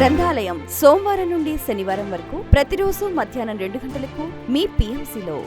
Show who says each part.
Speaker 1: గ్రంథాలయం సోమవారం నుండి శనివారం వరకు ప్రతిరోజు మధ్యాహ్నం రెండు గంటలకు మీ పిఎంసిలో